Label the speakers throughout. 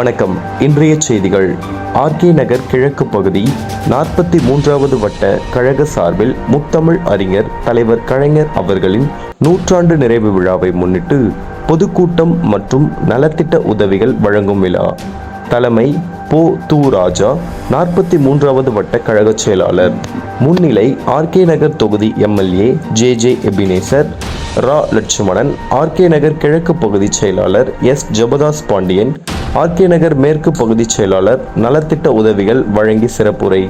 Speaker 1: வணக்கம். இன்றைய செய்திகள். ஆர்கே நகர் கிழக்கு பகுதி நாற்பத்தி மூன்றாவது வட்ட கழக சார்பில் முத்தமிழ் அறிஞர் தலைவர் கலைஞர் அவர்களின் நூற்றாண்டு நிறைவு விழாவை முன்னிட்டு பொதுக்கூட்டம் மற்றும் நலத்திட்ட உதவிகள் வழங்கும் விழா. தலைமை போ. து. ராஜா நாற்பத்தி மூன்றாவது வட்ட கழக செயலாளர். முன்னிலை ஆர்கே நகர் தொகுதி எம்எல்ஏ ஜே. ஜே. எபினேசர் ரா. லட்சுமணன் ஆர்கே நகர் கிழக்கு பகுதி செயலாளர் எஸ். ஜபதாஸ் பாண்டியன் ஆர்கே நகர் மேற்கு பகுதி செயலாளர் நலத்திட்ட உதவிகள் வழங்கி சிறப்புரை.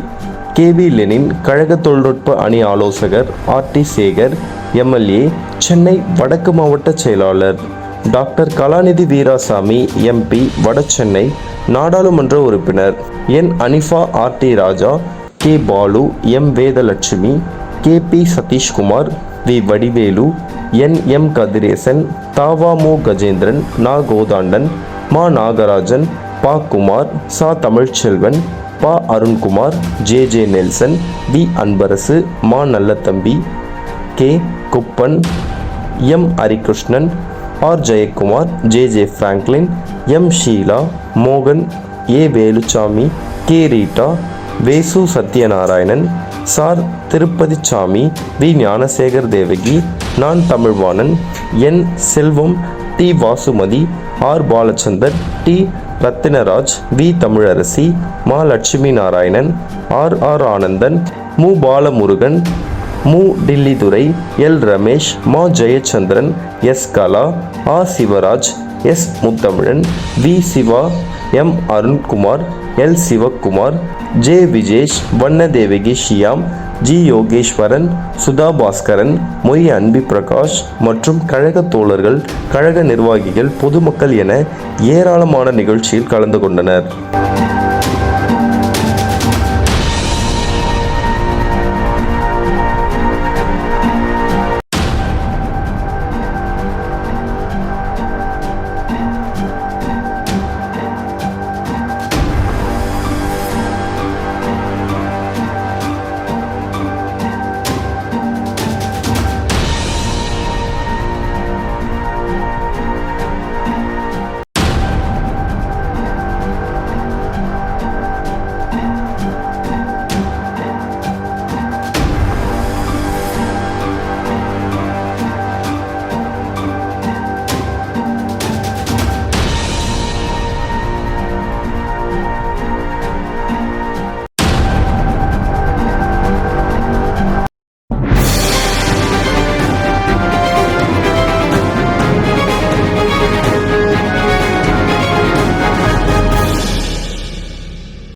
Speaker 1: கேவி லெனின் கழக தொழில்நுட்ப அணி ஆலோசகர் R D Sekar MLA Chennai வடக்கு மாவட்ட செயலாளர். டாக்டர் கலாநிதி வீராசாமி எம்பி வடசென்னை நாடாளுமன்ற உறுப்பினர். N Anifa R D Raja K Balu M Vedalakshmi K P Satheeshkumar V Vadivelu N M Kathiresan தாவாமு Gajendran நா கோதாண்டன் மா நாகராஜன் பா குமார் சா தமிழ்ச்செல்வன் பா Arunkumar J J Nelson V Anbarasu மா Nallathambi K Kuppan M Harikrishnan R Jayakumar J J Franklin M Sheela மோகன் A Veluchamy K Rita வேசு Sathyanarayanan sir திருப்பதிச்சாமி V. Gnanasekar Devaki நான் Tamilvanan N Selvam D. Vasumathi R. Balachandar D. Rathinaraj V. Tamilarasi மா. Lakshmi Narayanan R. R. Anandan மு. பாலமுருகன் மு. Dillidurai L. Ramesh மா. Jayachandran S. Kala ஆ. Sivaraj S. Muthamizhan V. Siva M Arunkumar L Sivakumar J Vijesh வண்ணதேவகி Shyam G Yogeswaran Sudha Bhaskaran மொய் அன்பி பிரகாஷ் மற்றும் கழக தோழர்கள் கழக நிர்வாகிகள் பொதுமக்கள் என ஏராளமான நிகழ்ச்சியில் கலந்து கொண்டனர்.